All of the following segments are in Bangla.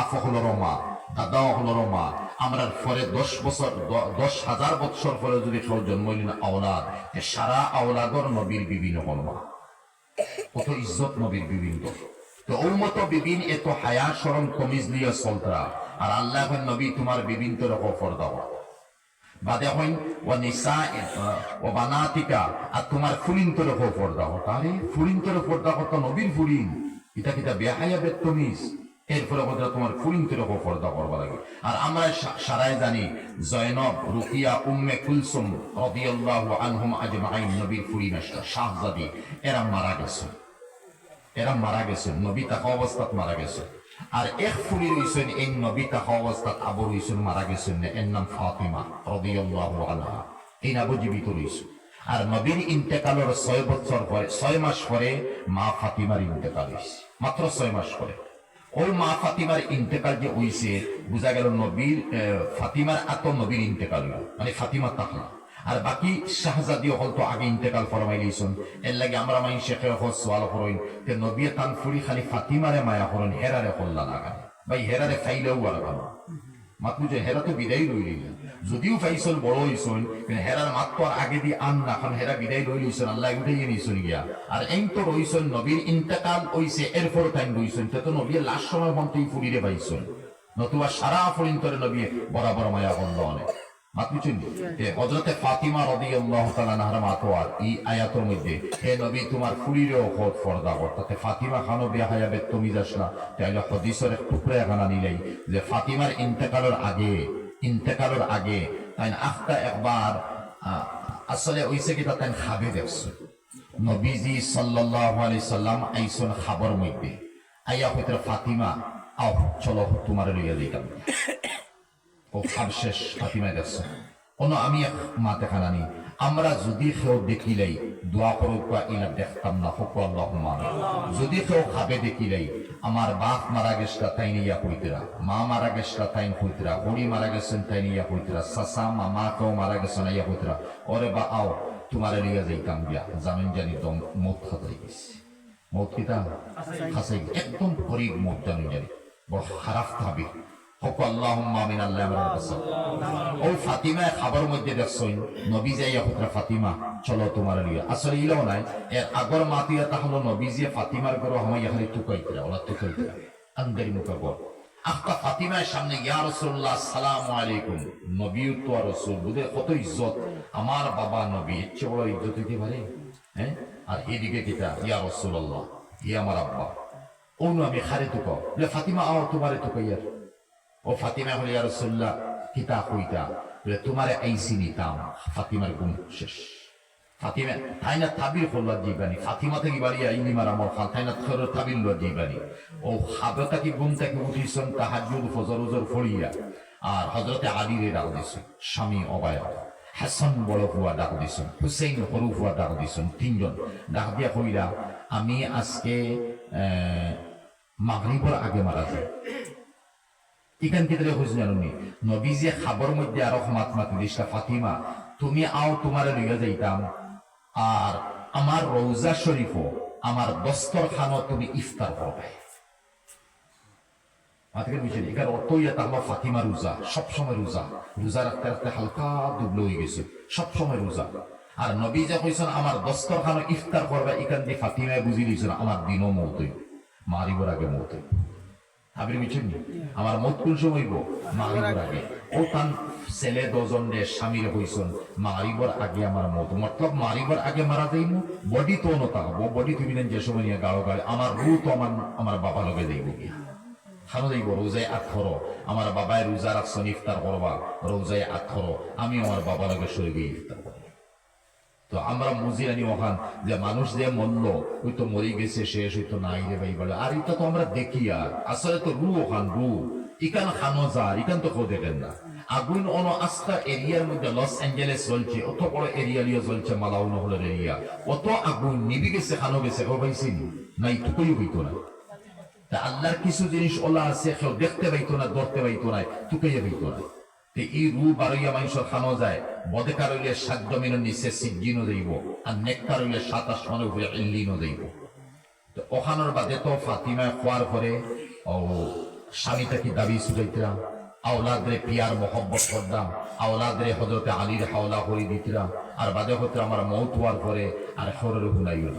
বাপ হলো মা দাদা হলো মা আমরা পরে দশ বছর দশ হাজার বছর পরে যদি কেউ জন্ম নিন আওলাদ সারা আওলাদর নবীর বিভিন্ন কলমা কত ইজ্জত নবীর বিভিন্ন তো এত হায়া সরম কমিজ নিয়ে চলতরা আর আল্লাহ নবী তোমার রকম ফরদাওয়া বাদে হইন ও নিসা ও বানাতিকা, আর তোমার ফুলিন্তর রকম ফরদাও তাহলে ফুলিন্তর ফরদা কত নবীর ফুলিন ইটা কিতা বেহায়া এরপরে কথা তোমার ফুলিন্তর রকম ফরদা করবা লাগে আর আমরা সারাই জানি জয়নব, রুকিয়া, উম্মে কুলসুম রাদিয়াল্লাহু আনহুম আজমাইন, নবীর ফুলিন আসটা শাহজাদি, এরা মারা গেছে। এরা মারা গেছে, নবী তাকা অবস্থাত মারা গেছে। আর এক ফুলি রইছেন এই নবী তাকা অবস্থাত আবু রইছেন মারা গেছেন। এর নাম ফাতিমা রাদিয়াল্লাহু আনহা। এই আবু জীবিত রইছে আর নবীর ইন্তেকালের ছয় বছর পরে, ছয় মাস পরে মা ফাতিমার ইন্তেকাল হইছে মাত্র ছয় মাস পরে। ওই মা ফাতিমার ইন্তেকাল যে হইছে, বোঝা গেল নবীর ফাতিমার আত নবীর ইন্তেকাল মানে ফাতিমা তাকলা। আর বাকি শাহজাদি হল তো আগে ইন্তেকাল ফরমাই লিছন এর লাগে আমরা মাই শেখে হল সোয়াল করইন তে নবী তান ফুরি খালি ফাতিমারে মায়া করন, হেরারে কল্লা লাগা ভাই, হেরারে খাইলেও আর ভালো। মাতু যে হেরা তো বিদায় লই যদিও ফাইসল বড় হইছন হেরার মাত তো আর আগে দিয়ে আন না কারণ হেরা বিদায় রইল হইছেন আল্লাহ উঠাইয়ে নিয়েছেন গিয়া। আর এই তো রইছেন নবীর ইন্তেকাল হইছে এরপর টাইম রইছেন তে তো নবীর লাস্ট সময় মন্ত্রী ফুরিরে পাইছেন নতুবা সারা ফরিন্তরে নবী বরাবর মায়া বন্ধ অনেক হজরতে ফাতিমা যে ফাতিমার ইন্তেকালের আগে ইন্তেকালের আগে তাই আখটা একবার আহ, আসলে ওইসে কি তাই খাবে দেখছ। নবীজি আলাইহি সাল্লাম আইসন খাবার মধ্যে আইয়া হইতে ফাতিমা আও চলো তোমার লইয়া দিতাম ও খাব শেষ ফাতিমায় দেখছ কোনো আমি মাতে খানানি আমরা যদি কেউ দেখিলাই দোয়া করো কোয়া ইলা দেখতাম না হোক আল্লাহ মান। যদি কেউ খাবে দেখিলাই আমার বাপ মারা গেছটা তাই নিয়া কইতরা মা মারা গেছটা তাই কইতরা বড়ি মারা গেছেন তাই নিয়া কইতরা সাসা মামা কেউ মারা গেছেন ইয়া কইতরা ওরে বা আও তোমার লিয়া যাইতাম বিয়া জামিন জানি দম মত খাতাই গেছে। মত কিতা খাসাই একদম গরিব মত জানি জানি। বড় খারাপ থাকবে হোক আল্লাহ আমিন আল্লাহ আমার কাছে ও ফাতিমা খাবার মধ্যে দেখছই নবী ফাতিমা চলো তোমার লিয়া আসলে ইলাও নাই এর আগর মাতিয়া তাহলে নবী যে ফাতিমার গরো আন্দারি মুখা গর ফাতিমার সামনে ইয়া রাসূলুল্লাহ সালামু আলাইকুম। নবী তো রাসূল বুদে কত ইজ্জত। আমার বাবা নবী এর চেয়ে বড় ইজ্জত দিতে পারে? হ্যাঁ আর এদিকে কিতা? ইয়া রাসূলুল্লাহ ইয়া আমার আব্বা। অনু আমি খারে বলে ফাতিমা আও তোমারে টুকাইয়ার ও ফাতিমা হলে রাসূলুল্লাহ কিতা কইতা? তোমারে আইসি নিতাম ফাতিমার গুণ শেষ। ফাতিমা তাই না তাবির করল জীবানি ফাতিমা থেকে বাড়ি আইনি মারা মর খান তাই না থর তাবির লো জীবানি ও হাবতা কি গুণ থেকে উঠিছেন? তাহাজুদ ফজর, উজর ফড়িয়া আর হজরতে আলীরে ডাক দিছেন, স্বামী অবায় হাসান বড় ফুয়া ডাক দিছেন, হুসেইন সরু ফুয়া ডাক দিছেন, তিনজন। ডাক দিয়া কইরা, আমি আজকে মাগরিবর আগে মারা যাই। ইখান ক্ষেত্রে হয়েছে জানুনি নবী যে খাবার মধ্যে আরও মাত মাত ফাতিমা, তুমি আও তোমার লইয়া যাইতাম। আর আমার রৌজা শরীফও, আমার দস্তর খানো তুমি ইফতার করবে এখানে ফাতিমা রোজা, সবসময় রোজা। রোজা রাখতে রাখতে হালকা দুবলো হয়ে গেছে, সবসময় রোজা। আর নবী যা কইছেন, আমার দস্তর খানো ইফতার করবে এখান দিয়ে ফাতিমায় বুঝি দিয়েছেন, আমার দিনও মৌতই মারিবর আগে মৌতই আপনি বুঝছেন? আমার মত সময় মারিবর আগে। ও তান ছেলে দজন রে স্বামীর মারিবর আগে আমার মত। মতলব মারিবর আগে মারা বডি তো বডি তুমি যে সময় নিয়ে গাড়ো গাড়ি আমার রু তো আমার আমার বাবা লগে যাইব গিয়া। খানো যাইব, রোজায় আঠর আমার বাবায় রোজা রাখছেন ইফতার করবা, রোজায় আঠর আমি আমার বাবা লগে গিয়ে ইফতার তো আমরা মুজিরানি ওখান যে মানুষ যে মরল ওই তো মরে গেছে, শেষ হইতো নাই রে ভাই বলে। আর এটা তো আমরা দেখি আর। আসলে তো রু ওখান রু ইকান খানো যার, ইকান তো কেউ দেখেন না। আগুন অন আস্থা এরিয়ার মধ্যে লস অ্যাঞ্জেলেস চলছে অত বড় এরিয়া লিয়ে চলছে মালাউ নহলের এরিয়া। অত আগুন নিবি গেছে, খানো গেছে ও পাইছি নাই, টুকুই হইতো না। তা আল্লাহর কিছু জিনিস ওলা আছে, কেউ দেখতে পাইতো না, ধরতে পাইতো না টুকাইয়া পাইতো না। তে খানো যায় নিচে আর বাদে তো পিয়ার মোহব্বত করতাম, আওলাদরে হজরতে আলীর হাওলা করে দিতরা আর বাদে হতে আমার মৌত হওয়ার পরে আর শরীর হুনাইও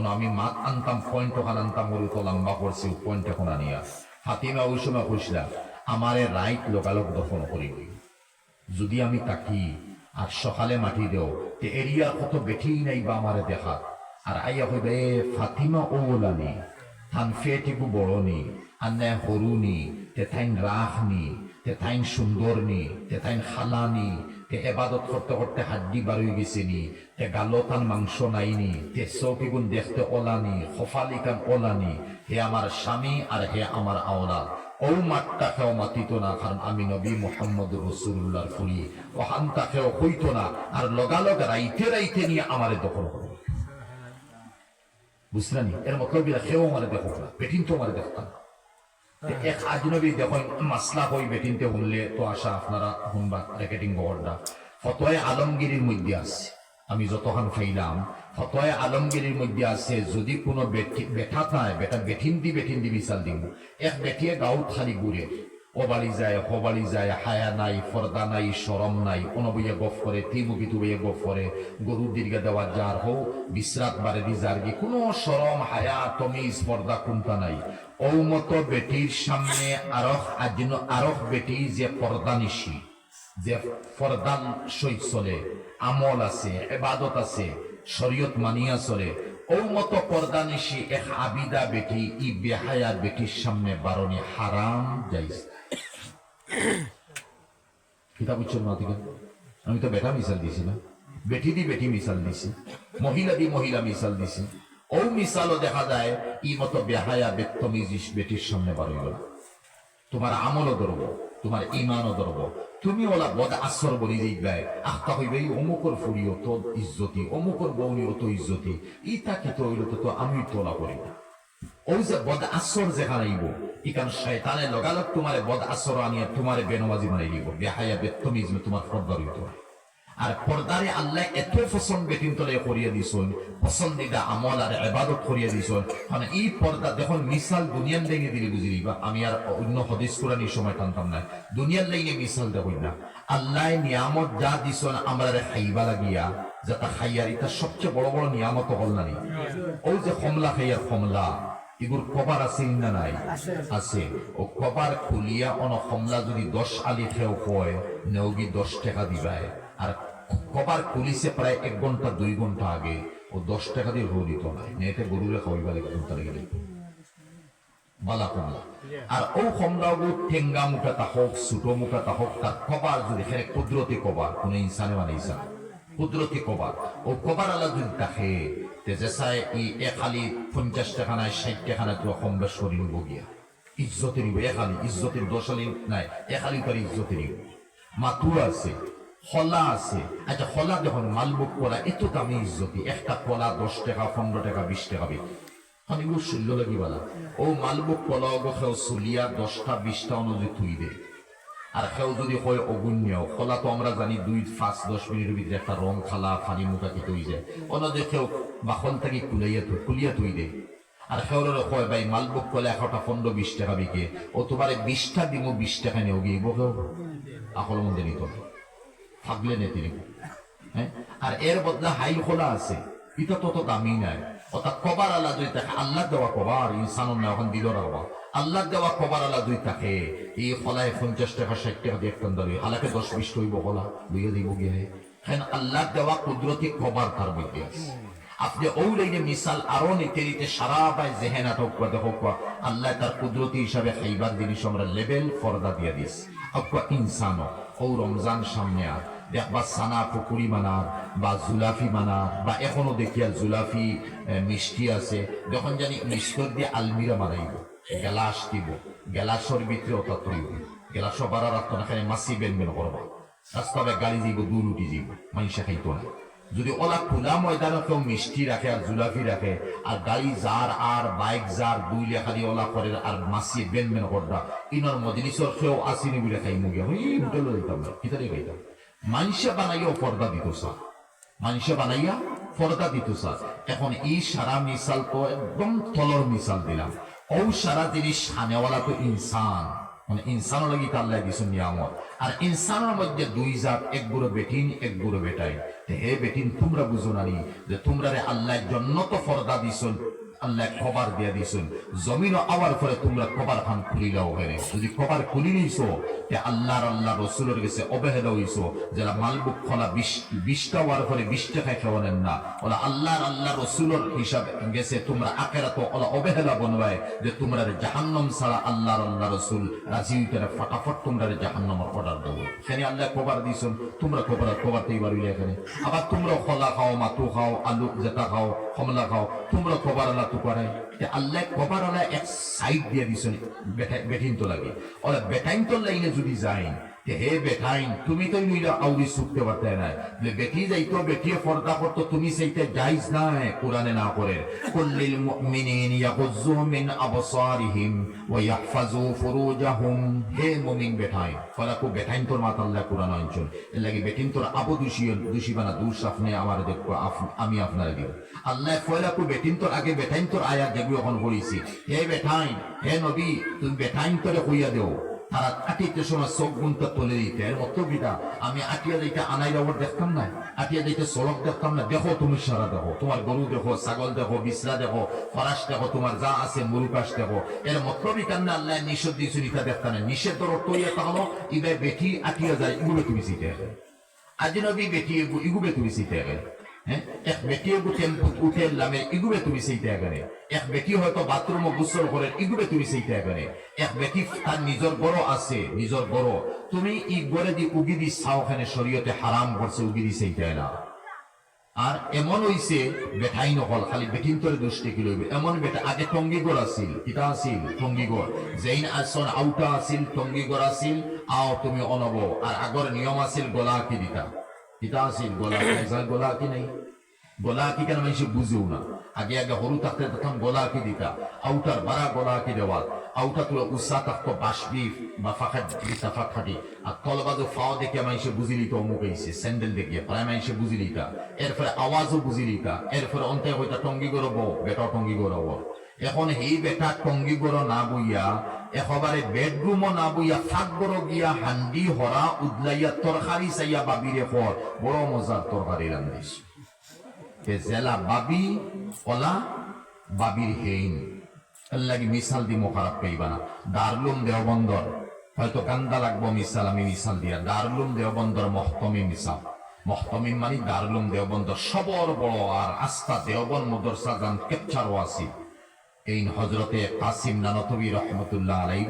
না আমি মাত আনতাম পয়েন্ট ওখান আনতাম তো লম্বা করছি পয়েন্ট এখন আনিয়া। ফাতিমা ওই সময় আমারে রাইট লোকালোক দফন করি যদি আমি তাকি আর সকালে মাটি দেও, তে এরিয়া কত বেঠি নাই বা আমারে দেখা আর আইয়া কইবে এ ফাতিমা ওলানি থান ফেটিকু বড়নি আন্নে হরুনি তে থাইন রাখনি তে থাইন সুন্দরনি তে থাইন খালানি, তে এবাদত করতে করতে হাড্ডি বারুই গেছিনি তে গালতান মাংস নাইনি, তে চৌকিগুন দেখতে ওলানি, খফালিকান ওলানি, হে আমার স্বামী আর হে আমার আওলাদ। খেও মাতিত না আমি নবী মোহাম্মদ রসুল্লাহর ফুলি ও হান্তা খেও হইতো না আর লগালগ রাইতে রাইতে নিয়ে আমারে দখল করো। বুঝলানি এর মতলব ইলা খেও আমারে দেখো না পেটিন তো আমারে দেখতাম না। এক আজনবী দেখুন মাসলা কই বেটিনতে শুনলে তো আশা আপনারা শুনবা রেকেটিং বোর্ডটা। ফতোয় আলমগিরির মধ্যে আছে। আমি যতক্ষণ ফাইলাম ফতোয় আলমগিরির মধ্যে আছে, যদি কোনো বেঠা নাই বেটা বেঠিন দি বেঠিন দি বিশাল দিন এক বেটিয়ে গাঁত খালি ঘুরে বাড়ি যায় হ বাড়ি যায়, হায়া নাই ফর্দা নাই সরম নাই কোনো বইয়ে গফ করে তি মুখি তু বইয়ে গফ করে গরু দীর্ঘা দেওয়া যার হো বিশ্রাত বারে দি যার কি কোনো সরম হায়া, তমিজ পর্দা কোনটা নাই। ঔমত বেটির সামনে আরখ আদিন আরখ বেটি যে পর্দা নিশি। যে ফরদান সহিত চলে, আমল আছে এবাদত আছে, শরীয়ত মানিয়া চলে। ও মতো পর্দা নিশি এক আবিদা বেটি, ই বেহায়া বেটির সামনে বারণে হারাম যাইছে। কিতাব উচ্চ না থেকে আমি তো বেটা মিশাল দিছি না। বেটি দি বেটি মিশাল দিছি, মহিলা দি মহিলা মিশাল দিছি। ও মিশালও দেখা যায়, ই মতো বেহায়া বেত্তমিজিস বেটির সামনে বারইল তোমার আমলও ধরবো, তোমার ইমানও ধরবো তুমি ওলা বদ আসর বলি দেই গায়। আহতা হইবে অমুকর ফুরি অত ইজ্জতি অমুকর বৌনি অত ইজ্জতি। ইতা কি তো হইল তো আমি তোলা করি না ওই যে বদ আসর যেখানে আইব ইকান শয়তানে লগালগ তোমারে বদ আসর আনিয়া তোমারে বেনমাজি মারি দিব। বেহায়া বেত্তমিজ তোমার ফর্দার হইতো আর পর্দারে আল্লাহ এত পছন্দ বেটিন তলে করিয়ে দিছন পছন্দিদা আমল আর এবাদত করিয়ে দিছন। মানে এই পর্দা দেখুন মিসাল দুনিয়ার লাইনে দিলে বুঝি দিবা আমি আর অন্য হদিস কোরআন এই সময় টানতাম না। দুনিয়ার লাইনে মিসাল দেখুন না। আল্লাহ নিয়ামত যা দিছন আমরা খাইবা লাগিয়া যাতে খাইয়ার এটা সবচেয়ে বড় বড় নিয়ামত হল না ওই যে কমলা খাইয়ার কমলা এগুর কবার আছে না নাই? আছে। ও কবার খুলিয়া অন কমলা যদি দশ আলি খেও কয় নেওগি দশ টাকা দিবায়? আর কবার পুলিশে প্রায় এক ঘণ্টা, দুই ঘণ্টা আগে। ও দশ টাকা দিয়ে গরু দিত না। নেটে গরুরে খাওয়াইবা লাগে ঘণ্টা লেগে বালা কমলা। আর ও কমলা ঠেঙ্গা মুখা তা হোক ছোটো মুখা তা হোক, তার কবার যদি হেরে কুদরতি কবার কোন ইনসানে বানাইছা কুদরতি কবার ও কবার আলা যদি দেখে তে জেসায় ই এ পঞ্চাশ টাকা নাই, ষাট টাকা নাই, তো কম বেশ করি গিয়া। ইজ্জতের নিব, এ খালি ইজ্জতের দশালি নাই, এ খালি করে ইজ্জতের মাতুর আছে খলা আছে। আচ্ছা খলা দেখুন মালবুক কলা, এত দামি ইজ্জতি। একটা কলা দশ টাকা, পনেরো টাকা, বিশ টাকা অনেকগুলো শূন্য লাগিবালা ও মালবুক কলা অগ সেও চলিয়া দশটা, বিশটা অনুযায়ী থুই দে। আর সেও যদি হয় অগুণ্য খলা তো আমরা জানি দুই, পাঁচ, দশ মিনিটের ভিতরে একটা রং খালা ফানি মুখা কি তৈ যায়। অনদে সেও বাখন থাকি কুলাইয়া থুই কুলিয়া থুই দে। আর সেওরে কয়, ভাই মালবুক কলে এশটা, পনেরো, বিশ টাকা বিকে। ও তোমারে বিশটা দিব বিশ টাকা নিয়ে গিয়ে কেউ আকল মধ্যে নিত না থাকলে নে তিনি। হ্যাঁ আর এর বদলে হাইল খোলা আছে। এটা তত দামি নাই। অর্থাৎ কবার আল্লাহ দুই থাকে আল্লাহ দেওয়া কবার ইনসান এখন দিল রাখবা আল্লাহ দেওয়া কবার আল্লাহ দুই থাকে এই খোলায় পঞ্চাশ টাকা, ষাট টাকা দিয়ে একটন ধরে হালাকে দশ বিশ কইব খোলা লইয়া দিব গিয়ে হ্যাঁ আল্লাহ দেওয়া কুদরতি কবার তার মধ্যে আছে। আপনি ওই লাইনে মিসাল আরও নিতে নিতে সারা বাই জেহেনা হোক বা দেখো আল্লাহ তার কুদরতি হিসাবে খাইবার জিনিস আমরা লেভেল ফরদা দিয়ে দিস অকুয়া ইনসানও ও রমজান সামনে আর দেখবা সানা পুকুরি মানার বা জুলাফি মানার বা এখনও দেখিয়া জুলাফি মিষ্টি আছে। যখন জানি মিষ্টর দিয়ে আলমিরা বানাইব গেলাস দিব গেলাসর ভিতরে অত তৈব গেলাস বাড়ার রাখতো না, খালি মাসি বেন করবা। রাস্তাবে গাড়ি দিব, দুল উঠি দিব মানুষে খাইতো না। যদি ওলা খোলা ময়দানে কেউ মিষ্টি রাখে আর জুলাফি রাখে, আর গাড়ি যার আর, বাইক যার, দুই লেখালি ওলা করে আর মাসি বেন বেন করবা, ইনর মজলিসর কেউ আসিনি বলে খাই মুগিয়া ওই হোটেলে দিতাম না কিতারে খাইতাম। মানুষে বানাইয়াও পর্দা দিত, স্যার। মানুষে বানাইয়া পর্দা দিত, স্যার। এখন এই সারা মিসাল তো একদম তলর মিসাল দিলাম। ও সারা জিনিস সানেওয়ালা তো ইনসান। মানে ইনসান লাগি তার লাগি নিয়ামত। আর ইনসানের মধ্যে দুই জাত, এক গুড়ো বেটিন এক গুড়ো বেটাই হে বেটিন তোমরা বুঝো নানি যে তোমরা রে আল্লাহ জন্য তো ফরদা দিছন আল্লাহ কবার দিয়া দিছুন জমিন আওয়ার পরে তোমরা কবার খান খুলি দাও হেরে যদি কবার খুলি নিছো, তে আল্লাহর আল্লাহ রসুলের গেছে অবহেলা হইছো, যারা মালবুক খোলা বিশটা হওয়ার পরে বিশটা খাই খাওয়ানেন না। ওলা আল্লাহর আল্লাহ রসুলের হিসাব গেছে, তোমরা আকেরা তো ওলা অবহেলা বনবায়, যে তোমরা জাহান্নম ছাড়া আল্লাহর আল্লাহ রসুল রাজি হইতে ফাটাফট তোমরা জাহান্নমের অর্ডার দেবো। সেখানে আল্লাহ কবার দিছুন তোমরা কবার কবার তেইবার এখানে। আবার তোমরা খোলা খাও, মাতু খাও, আলু জেতা খাও কমলা খাও তোমরা কবার আলা তো করাই আল্লাহ কবার আলা এক সাইড দিয়ে দিছেন বেঠিন তো লাগে। ওরা বেটাইন তো লাইনে যদি যায় হে বেটাইন তুমি তো নিলা আউরি সুখতে না যে বেটি বেটিয়ে পর্দা করতো, তুমি সেইটা জাইজ না কোরআনে না করে কুল্লিল মুমিনিন ইয়াগুযু মিন আবসারিহিম ওয়া ইয়াহফাজু ফুরুজাহুম। হে মুমিন বেটাইন ফলাকু বেটাইন তোর মাত আল্লাহ কোরআন অঞ্চল এর লাগি তোর আবু বানা দূর সাফনে আমার দেখব আপ- আমি আপনার দিও আল্লাহ ফলাকু বেটিন তোর আগে বেটাইন তোর আয়াত যেগুলো এখন পড়িছি। হে বেটাইন হে নবী, তুমি বেটাইন তোরে কইয়া দেও। তারা আটিতে সময় চোখ গুনতে তুলে দিতে। এর মতো বিদা আমি আটিয়া দিতে আনাই দেখতাম না আটিয়া দিতে সড়ক দেখতাম না দেখো তুমি সারা দেখো। তোমার গরু দেখো, ছাগল দেখো বিছরা দেখো, ফরাস দেখো, তোমার যা আছে মুরুকাশ দেখো। এর মতলবই কান্না আল্লাহ নিষেধ দিয়েছিল ইটা দেখতাম না নিষেধ ধরো তৈয়া তাহলে ইবে বেটি আটিয়া যায়, ইগুলো তুমি সিটে আজি নবী বেটি ইগুবে তুমি হ্যাঁ এক বেটি এগু টেম্পুত উঠে লামে ইগুবে তুমি এক হয়তো বাথরুম গোসল করে ইগুবে তুমি এক তার নিজের গড় আছে, নিজের গড় তুমি ই গড়ে দি উগি দি চাওখানে শরীয়তে হারাম করছে, উগি দি সেইটা না। আর এমন হইছে, বেঠাই নকল, খালি বেটিন তোরে দুষ্টি কি লইবে। এমন বেটা আগে টঙ্গিগড় আছিল, কিতা আছিল? টঙ্গিগড়। জৈন আসন আউটা আছিল, টঙ্গিগড় আছিল, আও তুমি অনব। আর আগর নিয়ম আছিল, গলা কি দিতা? কিতা আছিল গলা গলা কি নাই। গলা কি কেন মানুষ বুঝেও না? আগে আগে সরু থাকতে তখন গলা দিতা। আউটার বারা গলা কি দেওয়াল। আউটা তুলে উৎসাহ থাকতো বাসবি বা ফাঁকা দিতা ফাঁক ফাটি আর তলবাজু ফাও দেখে প্রায় বুঝি লিতা এরপরে আওয়াজও বুঝি লিতা এরপরে অন্তে হইতা টঙ্গি গরব বেটা টঙ্গি গরব। এখন সেই বেটা টঙ্গি গর না বইয়া একেবারে বেডরুমও না বইয়া ফাঁক গর গিয়া হান্ডি হরা উদলাইয়া তরকারি চাইয়া বাবিরে পর বড় মজার তরকারি রান্ধিস জেলা বাবি ওলা বাবির হেইন। লাগি মিসাল দি খারাপ পাইবা না। দারলুম দেওবন্দর হয়তো কান্দা লাগবো মিসাল আমি মিসাল দিয়া। দারলুম দেওবন্দর মহতমি মিসাল মহতমিম মানে দারলুম দেওবন্দর সবর বড় আর আস্থা দেওবন মদরসা গান কেপচারও আছে এই হজরতে কাসিম নানতবি রহমতুল্লাহ আলাই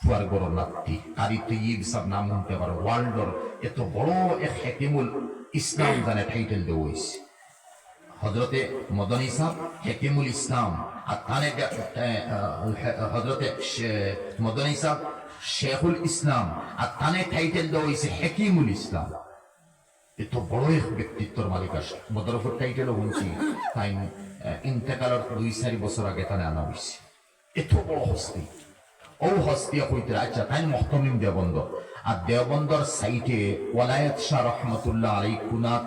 ফুয়ার নাত্তি কারি তৈব সব নাম শুনতে পারো ওয়ার্ল্ডর এত বড় এক হেকিমুল ইসলাম জানে টাইটেল দেওয়া হজরতে মদনী সাহ, হেকিমুল ইসলাম, আর তানে হজরতে মদনী সাহ, শেখুল ইসলাম, আর তানে টাইটেল দেওয়া হেকিমুল ইসলাম। এত বড় এক ব্যক্তিত্বর মালিক আসে। বদরফর টাইটেলও তাই ইন্তেকালের দুই চারি বছর আগে তানে আনা হয়েছে এত বড় হস্তি। ও হস্তিয়া কইতে আচ্ছা তাই মহতমিম দেবন্দর আর দেওবন্দর সাইটে ওয়ালায়াত শাহ রহমতুল্লাহ আলী কুনাত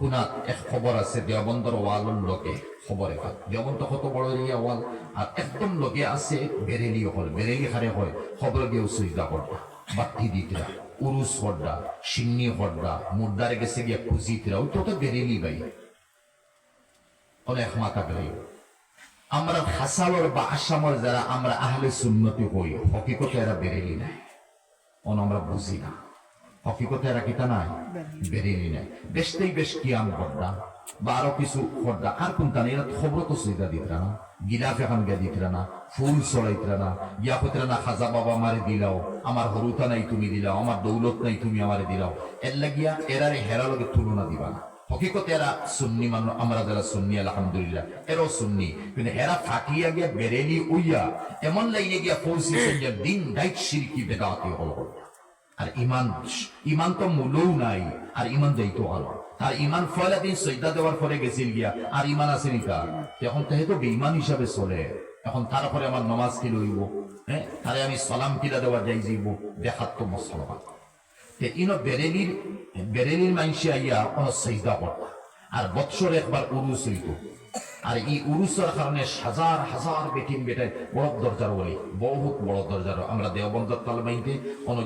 কুনাত এক খবর আছে দেওবন্দর ওয়ালর লোকে খবর এখন দেওবন্দ কত বড় এরিয়া ওয়াল আর একদম লোকে আছে বেরেলি হল বেরেলি খারে হয় খবর গিয়েও সুইদা করবা বাতি দিতরা উরুস হড্ডা সিন্নি হড্ডা মুদ্দারে গেছে গিয়া খুঁজিতরা ওই তো তো বেরেলি বাই। মাথা গেলে আমরা হাসালর বা আসামর যারা, আমরা আহলে সুন্নতি হই, হকিকতে এরা বেরেলি নাই। অন আমরা বুঝি না। হকিকতে এরা কিতা নাই? বেরেলি নাই। বেশতেই বেশ কিয়াম করদা বা আরও কিছু করদা আর কোনটা নেই? এরা খবর তো সুবিধা দিতরা না। গিলাফ এখন গিয়া দিতরা না। ফুল চড়াইতরা না। কইতরা না, খাজা বাবা আমারে দিলাও। আমার হরুতা নাই, তুমি দিলাও। আমার দৌলত নাই, তুমি আমারে দিলাও। এর লাগিয়া এরারে হেরালকে তুলনা দিবা না। হকিকতে এরা সুন্নি মানুষ, আমরা যারা সুন্নি, আলহামদুলিল্লাহ। এরাও সুন্নি। কিন্তু এরা ফাটিয়া গিয়া বেরেলি উইয়া এমন লাইনে গিয়া পৌঁছেছেন যে দিন ডাইট সিরকি বেদাতি হল। আর ইমান ইমান তো মূলও নাই, আর ইমান যাইতো আলো আর ইমান ফয়লা দিন সৈদা দেওয়ার পরে গেছিল গিয়া, আর ইমান আছে নিকা এখন তো বেইমান হিসাবে চলে। এখন তারপরে আমার নমাজ কি লইব হ্যাঁ? তারে আমি সালাম কিলা দেওয়া যাই যাইব দেখাত তো মুসলমান। ইনো বেরেলির বেরেলির মাইনসি আইয়া কোন সৈদা করত আর বৎসরে একবার উরুস হইত আর এই উরুসের কারণে হাজার হাজার বেটিম বেটায় বড় দরজার বলি বহুত বড় দরজার। আমরা দেওবন্দর তালমাইতে